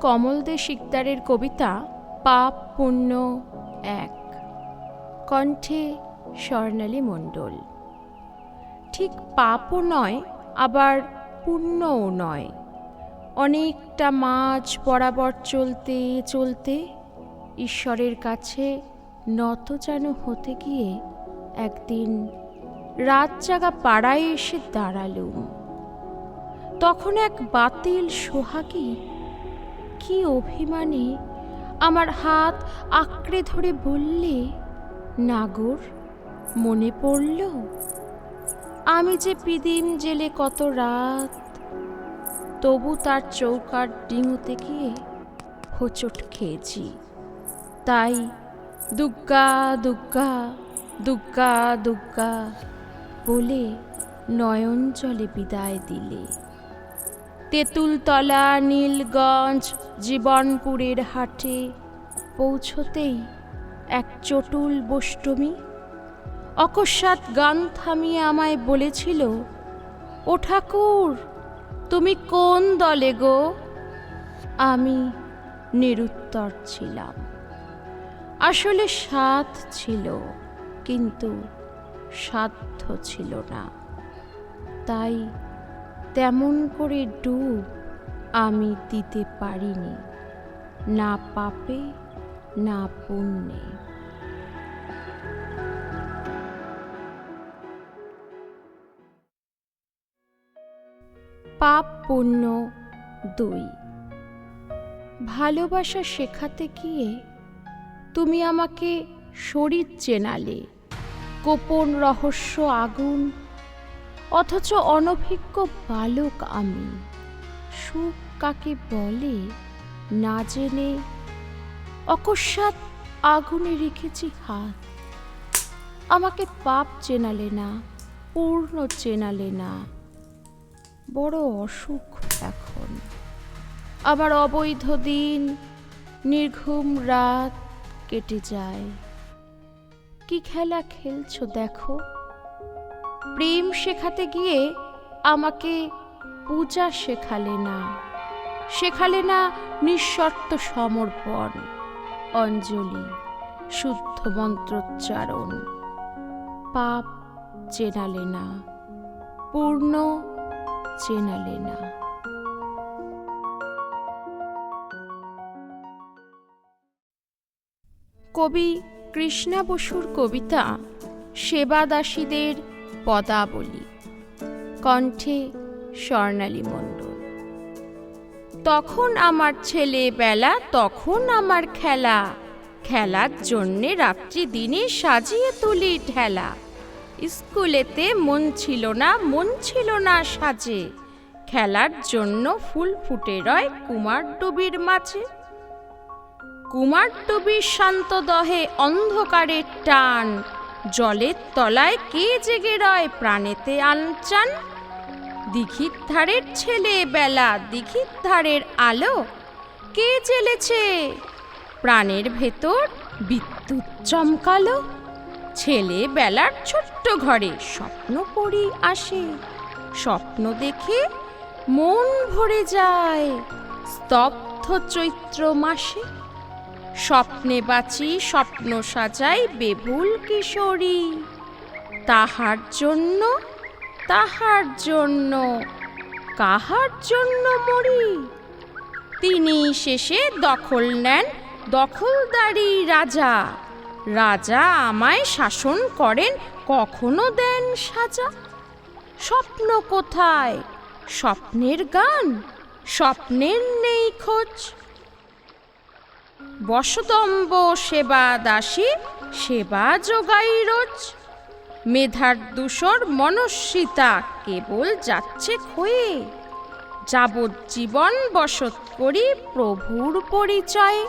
কমল দে শিকদারের কবিতা পাপ, পুণ্য এক। কণ্ঠে স্বর্ণালী মণ্ডল। ঠিক পাপও নয়, আবার পুণ্যও নয়। অনেকটা মাঝ বরাবর চলতে চলতে ঈশ্বরের কাছে নত যেন হতে গিয়ে একদিন রাত জাগা পাড়ায় এসে দাঁড়ালুম। তখন এক বাতিল সোহাগী কি অভিমানে। আমার হাত আঁকড়ে ধরে বললে, নাগর, মনে পড়ল? আমি যে পিদিম জেলে কত রাত, তবু তার চৌকার ডিঙুতে গিয়ে হোঁচট খেয়েছি। তাই দুগ্গা দুগ্গা দুগ্গা দুগ্গা বলে নয়ন জলে বিদায় দিলে। তেঁতুলতলা, নীলগঞ্জ, জীবনপুরের হাটে পৌঁছতেই এক চটুল বষ্টমী, অকস্মাৎ গান থামিয়ে আমায় বলেছিল, ও ঠাকুর, তুমি কোন দলে গো? আমি নিরুত্তর ছিলাম। আসলে সাধ ছিল, কিন্তু সাধ্য ছিল না। তাই তেমন করে ডুব আমি দিতে পারিনি, না পাপে, না পুণ্যে। পাপ পুণ্য দুই। ভালোবাসা শেখাতে গিয়ে তুমি আমাকে শরীর চেনালে, গোপন রহস্য আগুন অথচ অনভিজ্ঞ বালক আমি। সুখ কাকে বলে না জেনে অকস্মাৎ আগুনে রেখেছি হাত। আমাকে পাপ চেনালে না, পূর্ণ চেনালে না। বড় অসুখ এখন। আমার অবৈধ দিন, নির্ঘুম রাত কেটে যায়। কি খেলা খেলছো দেখো? প্রেম শেখাতে গিয়ে আমাকে পূজা শেখালে না। শেখালে না নিঃশর্ত সমর্পণ। অঞ্জলি, শুদ্ধ মন্ত্রোচ্চারণ। পাপ চেনালে না, পূর্ণ চেনালে না। কবি কৃষ্ণা বসুর কবিতা সেবাদাসীদের পদাবলী। কণ্ঠে স্বর্ণালী মণ্ডল। তখন আমার ছেলেবেলা, তখন আমার খেলা। খেলার জন্যে রাত্রি দিনে সাজিয়ে তুলি ঠেলা। স্কুলেতে মন ছিল না, মন ছিল না সাজে। খেলার জন্য ফুল ফুটে রয় কুমারডুবির মাঝে। কুমারডুবির শান্ত দহে অন্ধকারের টান। জলের তলায় কে জেগে রয় প্রাণেতে আনচান দিঘির ধারের ছেলে বেলা দিঘির ধারের আলো, কে জ্বেলেছে প্রাণের ভেতর বিদ্যুৎ চমকালো, ছেলে বেলার ছোট্ট ঘরে স্বপ্ন পড়ি আসে, স্বপ্ন দেখে মন ভরে যায়, স্তব্ধ চৈত্র মাসে। স্বপ্নে বাঁচি, স্বপ্ন সাজাই বেবুল কিশোরী। তাহার জন্য তাহার জন্য, কাহার জন্য মরি? তিনি শেষে দখল নেন দখলদারি রাজা। রাজা আমায় শাসন করেন, কখনো দেন সাজা। স্বপ্ন কোথায়? স্বপ্নের গান, স্বপ্নের নেই খোঁজ। বসদম্ব সেবা দাসী, সেবা যোগাই রোজ। মেধার দূষর মনস্বিতা কেবল যাচ্ছে ক্ষয়ে। যাবজ্জীবন বসত করি প্রভুর পরিচয়।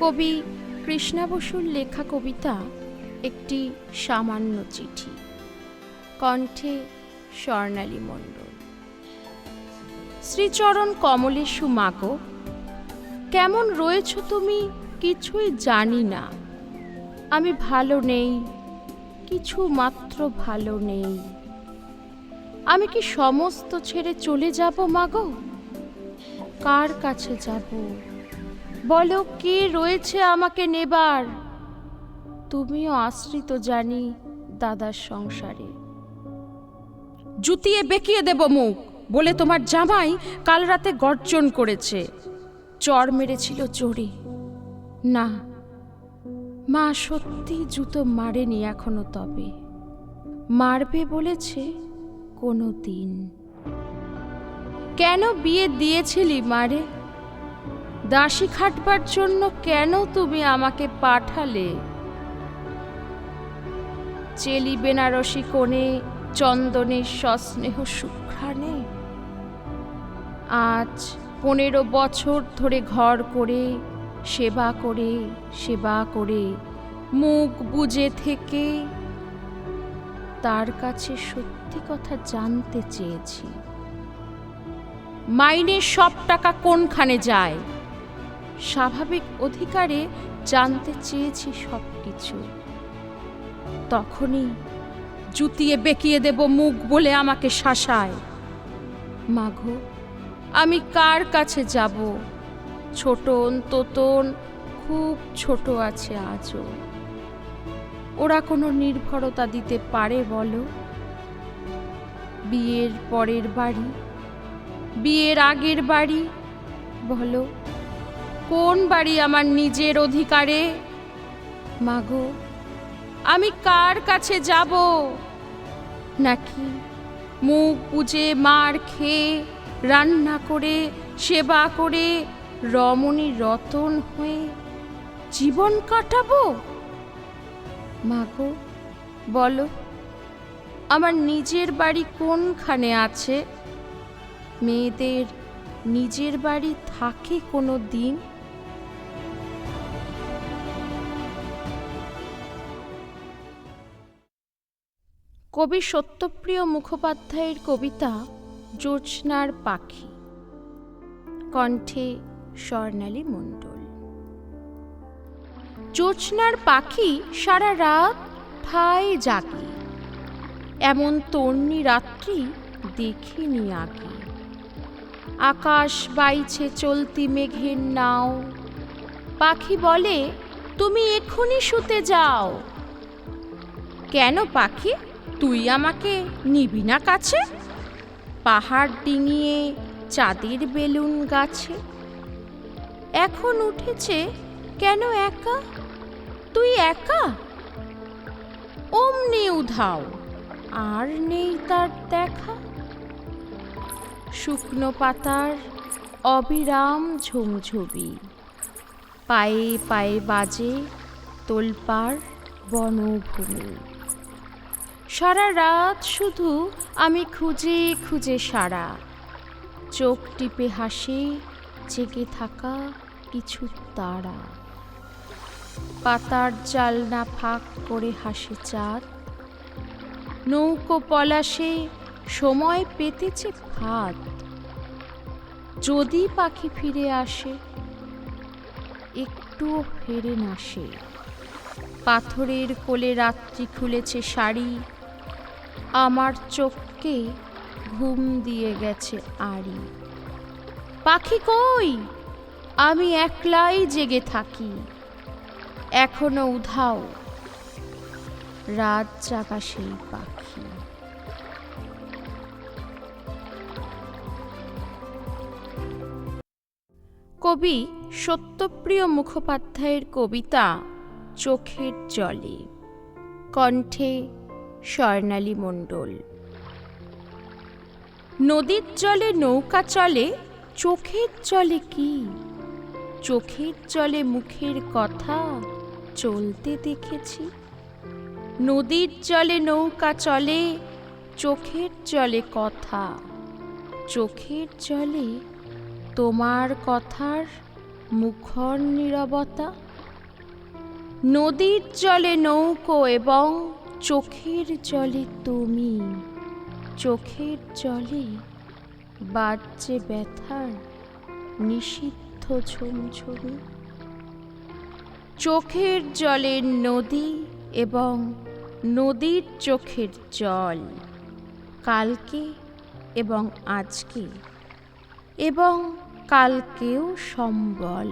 কবি কৃষ্ণা বসুর লেখা কবিতা একটি সামান্য চিঠি। কণ্ঠে স্বর্ণালী মণ্ডল। শ্রীচরণ কমলেশু মাগো, কেমন রয়েছ তুমি কিছুই জানি না। আমি ভালো নেই, কিছু মাত্র ভালো নেই। আমি কি সমস্ত ছেড়ে চলে যাব মাগো? কার কাছে যাব? বলো, কে রয়েছে আমাকে নেবার? তুমিও আশ্রিত জানি দাদার সংসারে। জুতিয়ে বেঁকিয়ে দেব মুখ, বলে তোমার জামাই কাল রাতে গর্জন করেছে। চর মেরেছিল জোরে না, মা সত্যি জুতো মারেনি এখনও তবে। মারবে বলেছে কোনো দিন কেন বিয়ে দিয়েছিলি মারে? দাসী খাটবার জন্য কেন তুমি আমাকে পাঠালে? চেলি বেনারসি কোণে চন্দনের সস্নেহ সুঘ্রাণে। আজ পনেরো বছর ধরে ঘর করে, সেবা করে সেবা করে, মুখ বুজে থেকে তার কাছে সত্যি কথা জানতে চেয়েছি। মাইনের সব টাকা কোনখানে যায়? স্বাভাবিক অধিকারে জানতে চেয়েছি সব কিছু তখনই জুতিয়ে বেঁকিয়ে দেব মুখ বলে আমাকে শাসায়। মাঘো আমি কার কাছে যাব? ছোটন তোতন খুব ছোট আছে আজও। ওরা কোনো নির্ভরতা দিতে পারে বলো? বিয়ের পরের বাড়ি? বিয়ের আগের বাড়ি? বলো, কোন বাড়ি আমার নিজের অধিকারে? মাগো আমি কার কাছে যাব? নাকি মুখ বুজে মার খেয়ে, রান্না করে, সেবা করে, রমণী রতন হয়ে জীবন কাটাবো? মাগো, বলো, আমার নিজের বাড়ি কোনখানে আছে? মেয়েদের নিজের বাড়ি থাকে কোনো দিন কবি সত্যপ্রিয় মুখোপাধ্যায়ের কবিতা জোৎস্নার পাখি। কণ্ঠে স্বর্ণালী মণ্ডল। জোৎস্নার পাখি সারা রাত ঠায় জাগে, এমন তর্ণী রাত্রি দেখিনি আগে। আকাশ বাইছে চলতি মেঘের নাও, পাখি বলে, তুমি এক্ষুনি শুতে যাও। কেন পাখি? তুই আমাকে নিবি না কাছে? পাহাড় ডিঙিয়ে চাঁদের বেলুন গাছে। এখন উঠেছে কেন একা? তুই একা? অমনি উধাও, আর নেই তার দেখা। শুকনো পাতার অবিরাম ঝুমঝুবি। পায়ে পায়ে বাজে তোলপাড় বনভূমি। সারা রাত শুধু আমি খুঁজে খুঁজে সারা। চোখ টিপে হাসে, জেগে থাকা কিছু তারা। পাতার জালনা ফাঁক করে হাসে চাঁদ। নৌকো পলাশে সময় পেতেছে ভাত যদি পাখি ফিরে আসে, একটুও ফেরে না সে। পাথরের কোলে রাত্রি খুলেছে শাড়ি আমার চোখকে ঘুম দিয়ে গেছে আড়ি। পাখি কই? আমি একলাই জেগে থাকি। এখনও উধাও রাত জাগা সেই পাখি। কবি সত্যপ্রিয় মুখোপাধ্যায়ের কবিতা চোখের জলে, কণ্ঠে স্বর্ণালী মণ্ডল। নদীর জলে নৌকা চলে, চোখের জলে কি? চোখের জলে মুখের কথা চলতে দেখেছি। নদীর জলে নৌকা চলে, চোখের জলে কথা। চোখের জলে তোমার কথার মুখর নীরবতা। নদীর জলে নৌকো এবং চোখের জলে তুমি, চোখের জলে বাজছে ব্যথার নিষিদ্ধ ঝুমঝুমি। চোখের জলের নদী এবং নদীর চোখের জল, কালকে এবং আজকে, এবং কালকেও সম্বল।